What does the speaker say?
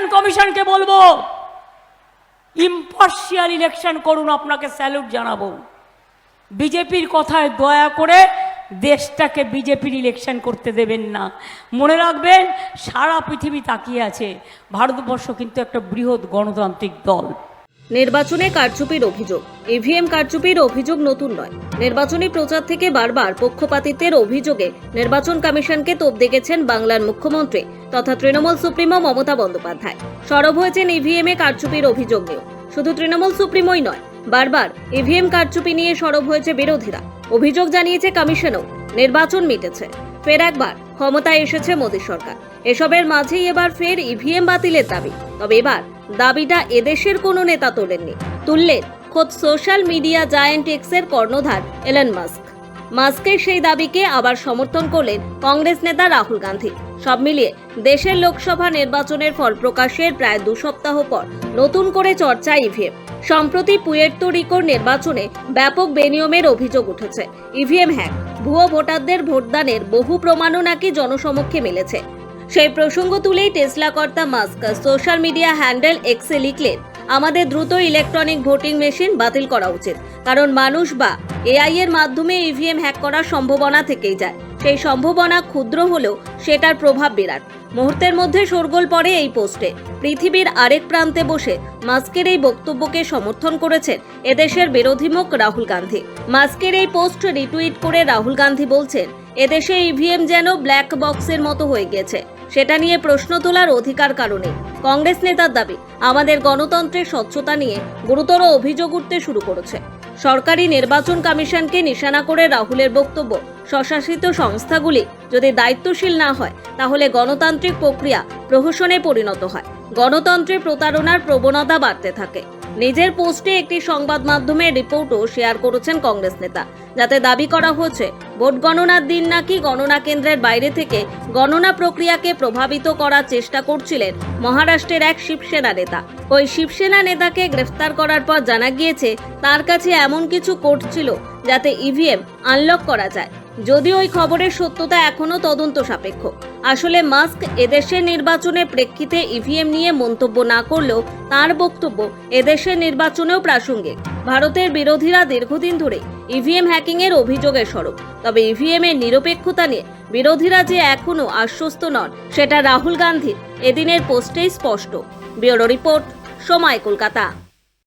Election কমিশনকে বলব। Impartial election করুন, আপনাকে স্যালুট জানাব। বিজেপির কথায় দয়া করে দেশটাকে বিজেপির ইলেকশন করতে দেবেন না। মনে রাখবেন, সারা পৃথিবী তাকিয়ে আছে। ভারতবর্ষ কিন্তু একটা বৃহৎ গণতান্ত্রিক দল। নির্বাচনে কারচুপির অভিযোগ। ইভিএম কারচুপির অভিযোগ নতুন নয়। নির্বাচনী প্রচার থেকে বারবার পক্ষপাতিত্বের অভিযোগে নির্বাচন কমিশনকে তোপ দেখেছেন বাংলার মুখ্যমন্ত্রী তথা তৃণমূল সুপ্রিমো মমতা বন্দ্যোপাধ্যায়। সরব হয়েছেন ইভিএম এ কারচুপির অভিযোগ নিয়েও। শুধু তৃণমূল সুপ্রিমোই নয়, বারবার ইভিএম কারচুপি নিয়ে সরব হয়েছে বিরোধীরা। অভিযোগ জানিয়েছে কমিশনও নির্বাচন মিটেছে। ফের একবার ক্ষমতায় এসেছে মোদী সরকার। এসবের মাঝেই এবার ফের ইভিএম বাতিলের দাবি। তবে এবার দাবিটা এদেশের কোনো নেতা তোলেননি। তুললেন খোদ সোশ্যাল মিডিয়া জায়ান্ট এক্সের কর্ণধার এলন মাস্ক। মাস্কের সেই দাবিকে আবার সমর্থন করলেন কংগ্রেস নেতা রাহুল গান্ধী। সব মিলিয়ে দেশের লোকসভা নির্বাচনের ফল প্রকাশের প্রায় দু সপ্তাহ পর নতুন করে চর্চা ইভিএম। সম্প্রতি পুয়ের্তো রিকোর নির্বাচনে ব্যাপক বেনিয়মের অভিযোগ উঠেছে। ইভিএম হ্যাক, ভুয়ো ভোটারদের ভোটদানের বহু প্রমাণও নাকি জনসমক্ষে মিলেছে। সেই প্রসঙ্গ তুলেই টেসলা কর্তা মাস্ক। সোশ্যাল মিডিয়া হ্যান্ডেল এক্সে লিখলেন, আমাদের দ্রুত ইলেকট্রনিক ভোটিং মেশিন বাতিল করা উচিত, কারণ মানুষ বা এআই এর মাধ্যমে ইভিএম হ্যাক করার সম্ভাবনা থেকেই যায়। সেই সম্ভাবনা ক্ষুদ্র হলেও সেটার প্রভাব বিরাট। মুহূর্তের মধ্যে শোরগোল পড়ে এই পোস্টে। পৃথিবীর আরেক প্রান্তে বসে মাস্কের এই বক্তব্যকে সমর্থন করেছেন এদেশের বিরোধী মুখ রাহুল গান্ধী। মাস্কের এই পোস্ট রিটুইট করে রাহুল গান্ধী বলছেন, এদেশে ইভিএম যেন ব্ল্যাক বক্সের মতো হয়ে গেছে সেটা নিয়ে প্রশ্ন তোলার অধিকার কারণে। কংগ্রেস নেতার দাবি, আমাদের গণতন্ত্রের স্বচ্ছতা নিয়ে গুরুতর অভিযোগ উঠতে শুরু করেছে। সরকারি নির্বাচন কমিশনকে নিশানা করে রাহুলের বক্তব্য, স্বশাসিত সংস্থাগুলি যদি দায়িত্বশীল না হয়, তাহলে গণতান্ত্রিক প্রক্রিয়া প্রহসনে পরিণত হয়। গণতন্ত্রে প্রতারণার প্রবণতা বাড়তে থাকে। নিজের পোস্টে একটি সংবাদ মাধ্যমের রিপোর্টও শেয়ার করেছেন কংগ্রেস নেতা। যাতে দাবি করা হয়েছে ভোট গণনার দিন নাকি গণনা কেন্দ্রের বাইরে থেকে গণনা প্রক্রিয়াকে প্রভাবিত করার চেষ্টা করছিলেন মহারাষ্ট্রের এক শিবসেনা নেতা। ওই শিবসেনা নেতাকে গ্রেফতার করার পর জানা গিয়েছে, তার কাছে এমন কিছু কোড ছিল যাতে ইভিএম আনলক করা যায়। যদিও ওই খবরের সত্যতা এখনও তদন্ত সাপেক্ষ। আসলে মাস্ক এদেশের নির্বাচনের প্রেক্ষিতে ইভিএম নিয়ে মন্তব্য না করলেও তার বক্তব্য এদেশের নির্বাচনেও প্রাসঙ্গিক। ভারতের বিরোধীরা দীর্ঘদিন ধরে ইভিএম হ্যাকিং এর অভিযোগের স্বরূপ তবে ইভিএম এর নিরপেক্ষতা নিয়ে বিরোধীরা যে এখনও আশ্বস্ত নন, সেটা রাহুল গান্ধীর। এদিনের পোস্টেই স্পষ্ট। ব্যুরো রিপোর্ট, সময় কলকাতা।